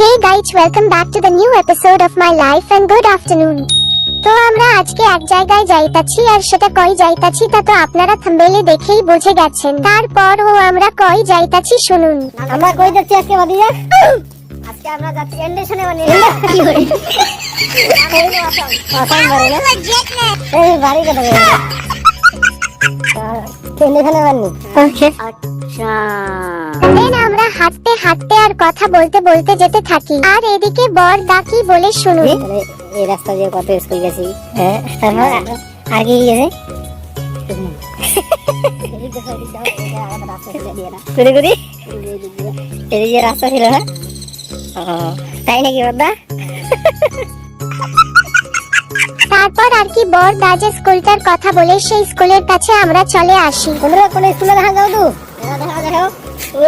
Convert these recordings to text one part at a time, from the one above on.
Hey guys welcome back to the new episode of my life and good afternoon তো আমরা আজকে এক জায়গায় যাইতাছি আর সেটা কই যাইতাছি তা তো আপনারা থাম্বেলে দেখেই বুঝে গেছেন। তারপর ও আমরা কই যাইতাছি শুনুন। আমরা কই যাচ্ছি আজকে বাদিয়া আজকে আমরা যাচ্ছি এন্ডেশনে মানে কি করে আসাম বাড়ি না এই বাড়ি কথা ওকে আচ্ছা। দেন আমরা হাঁটতে হাঁটতে আর কথা বলতে বলতে যেতে থাকি। আর এদিকে বর ডাকি বলে শুনুন। এই রাস্তা দিয়ে কত স্কুল গেছি। হ্যাঁ তারপর আর কি গেছে? রাস্তা ছিল না? তাই নাকি বাদা তারপর আর কি বর দাজে স্কুলটার কথা বলে সেই স্কুলের কাছে আমরা চলে আসি তোমরা কোন স্কুলে দেখা যাও তো দেখা দেখা দেখাও ও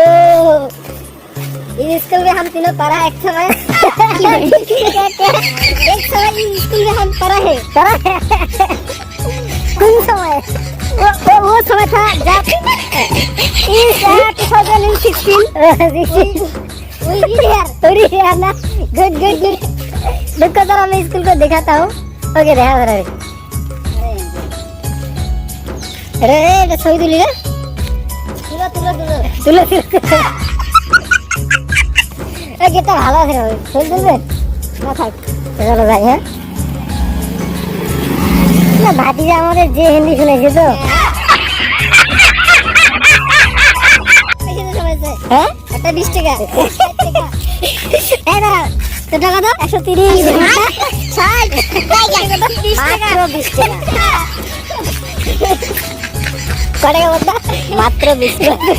इस स्कूल में हम तीनों पढ़ा एक समय एक समय इस स्कूल में हम पढ़ा है पढ़ा है कौन समय वो वो, वो समय था जब इस टू थाउजेंड एंड सिक्सटीन ना गुड गुड गुड रुको जरा मैं स्कूल को दिखाता हूँ ওকে দেখা করে এটা রে এটা ছবি তুলি রে। তুলে তুলে গেটটা ভালো আছে রে ছবি তুলবে? না থাক। চলো যাই হ্যাঁ। না ভাতিজা আমাদের যে হিন্দি শুনেছে তো। হ্যাঁ? একটা বিশ টাকা। টাকা কত? একশো তিরিশ। মাত্র বিশ টাকা। কটাকা বলতো মাত্র বিশ টাকা।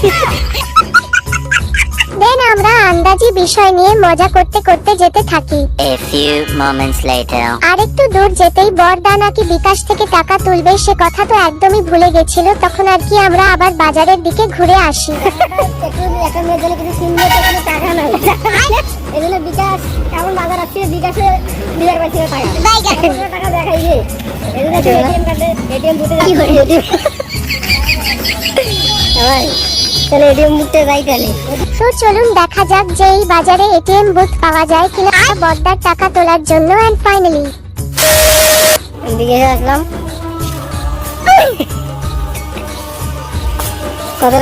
দেন আমরা আন্দাজি বিষয় নিয়ে মজা করতে করতে যেতে থাকি। A few moments later. আরেকটু দূর যেতেই বরদা নাকি বিকাশ থেকে টাকা তুলবে সে কথা তো একদমই ভুলে গেছিল। তখন আর কি আমরা আবার বাজারের দিকে ঘুরে আসি। একটু একটা কিছু টাকা নাই। জন্য বিকাশ এমন বাজার আসছে বিকাশে বিজার পাইছে টাকা। টাকা দেখাই যে জন্য এটিএম কার্ডে এটিএম বুথে ভাই তাহলে এটিএম বুথে যাই তাহলে। তো চলুন দেখা যাক যে এই বাজারে এটিএম বুথ পাওয়া যায় কিনা। বর্দার টাকা তোলার জন্য এন্ড ফাইনালি এদিকে আসলাম। কত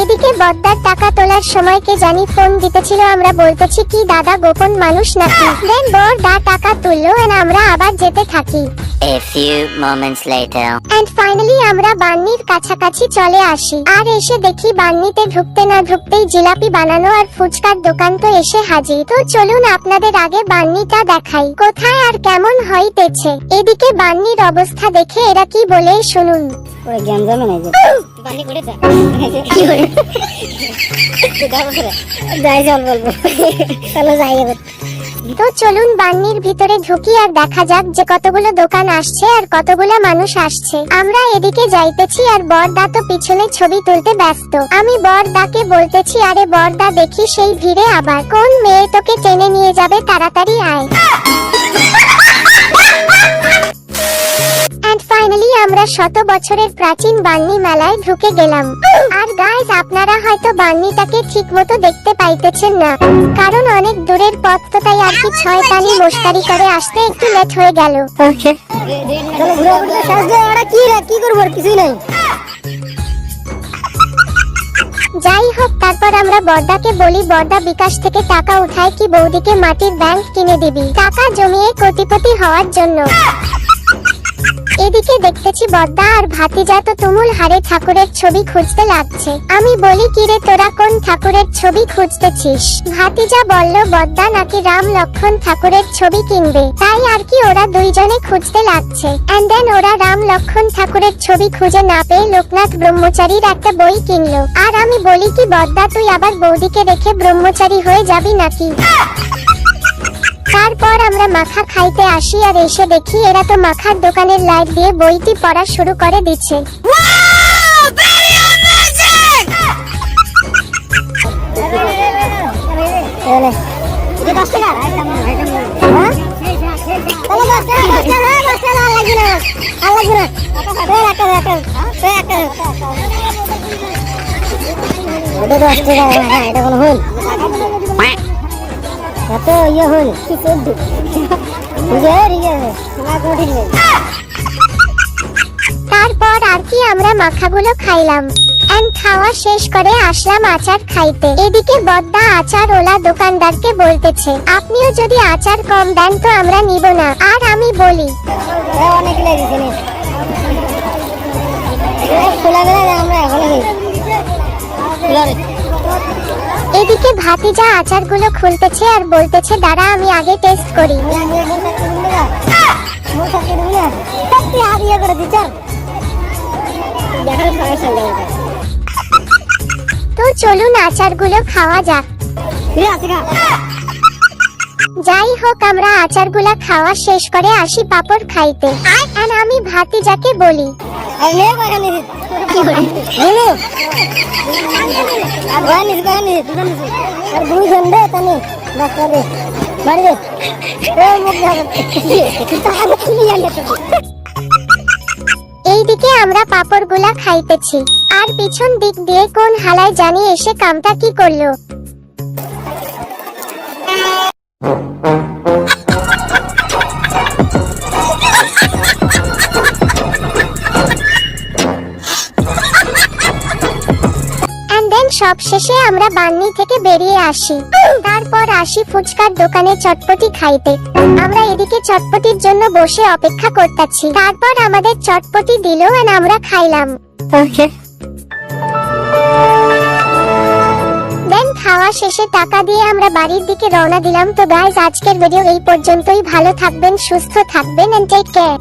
এদিকে বর্দার টাকা তোলার সময় কে জানি ফোন দিতেছিল আমরা বলতেছি কি দাদা গোপন মানুষ নাকি? দেন বর্দা টাকা তুললো এন্ড আমরা আবার যেতে থাকি। A few moments later. And finally আমরা বান্নির কাছাকাছি চলে আসি। আর এসে দেখি বান্নিতে ঢুকতে না ঢুকতেই জিলাপি বানানো আর ফুচকার দোকান তো এসে হাজির। তো চলুন আপনাদের আগে বান্নিটা দেখাই। কোথায় আর কেমন হইতেছে এদিকে বান্নির অবস্থা দেখে এরা কি বলে শুনুন। ওরে জ্ঞান জমে নাই যে করে যা। কি করে যাই চল বলব। চলো যাই এবার। তো চলুন বান্নির ভিতরে ঢুকি আর দেখা যাক যে কতগুলো দোকান আসছে আর কতগুলো মানুষ আসছে। আমরা এদিকে যাইতেছি আর বরদা তো পিছনে ছবি তুলতে ব্যস্ত। আমি বরদাকে বলতেছি, আরে বরদা, দেখি সেই ভিড়ে আবার। কোন মেয়ে তোকে টেনে নিয়ে যাবে? তাড়াতাড়ি আয়। আমরা শত বছরের প্রাচীন বান্নি মেলায় ঢুকে গেলাম। আর গাইজ আপনারা হয়তো বান্নিটাকে ঠিক মতো দেখতে পাইতেছেন না। কারণ অনেক দূরের পথ তো তাই আর কি ছয় টানি মস্কারি করে আসতে একটু লেট হয়ে গেল। কি করব? কিছুই নাই। যাই হোক তারপর আমরা বর্দাকে বলি বর্দা বিকাশ থেকে টাকা উঠায় কি বৌদিকে মাটির ব্যাংক কিনে দিবি? টাকা জমিয়ে কোটিপতি হওয়ার জন্য। এদিকে দেখতেছি বর্দা আর ভাতিজা তো তুমুল হারে ঠাকুরের ছবি খুঁজতে লাগছে। আমি বলি কিরে তোরা কোন ঠাকুরের ছবি খুঁজতেছিস? ভাতিজা বলল বর্দা নাকি রাম লক্ষণ ঠাকুরের ছবি কিনবে। তাই আর কি ওরা দুইজনে খুঁজতে লাগছে। এন্ড দেন ওরা রাম লক্ষণ ঠাকুরের ছবি খুঁজে না পেয়ে লোকনাথ ব্রহ্মচারীর একটা বই কিনলো। আর আমি বলি, কি বর্দা তুই আবার বৌদিকে রেখে ব্রহ্মচারী হয়ে যাবি নাকি? তারপর আমরা মাখা খাইতে আসি আর এসে দেখি এরা তো মাখার দোকানের লাইট দিয়ে বইটি পড়া শুরু করে দিচ্ছে। এটা হ্যাঁ হ্যাঁ এটা কোনো হল এত ইয়ে তারপর আর কি আমরা মাখাগুলো খাইলাম। খাওয়া শেষ করে আসলাম আচার খাইতে। এদিকে বদ্দা আচার ওলা দোকানদারকে বলতেছে আপনিও যদি আচার কম দেন তো আমরা নিব না। আর আমি বলি অনেক আমরা এদিকে ভাতিজা আচারগুলো খুলতেছে আর বলতেছে, দাঁড়া, আমি আগে টেস্ট করি। তো চলুন আচারগুলো খাওয়া যাক। যাই হোক, আমরা আচারগুলা খাওয়া শেষ করে আসি পাপড় খাইতে। আর আমি ভাতিজাকে বলি এইদিকে আমরা পাপড়গুলা খাইতেছি। আর পিছন দিক দিয়ে কোন হালায় জানি এসে কামটা কি করল? And then সব শেষে আমরা বান্নি থেকে বেরিয়ে আসি। তারপর আসি ফুচকার দোকানে চটপটি খাইতে। আমরা এদিকে চটপটির জন্য বসে অপেক্ষা করতেছি। তারপর আমাদের চটপটি দিল আমরা খাইলাম। দেন খাওয়া শেষে টাকা দিয়ে আমরা বাড়ির দিকে রওনা দিলাম। তো গাইজ আজকের ভিডিও এই পর্যন্তই। ভালো থাকবেন সুস্থ থাকবেন এন্ড টেক কেয়ার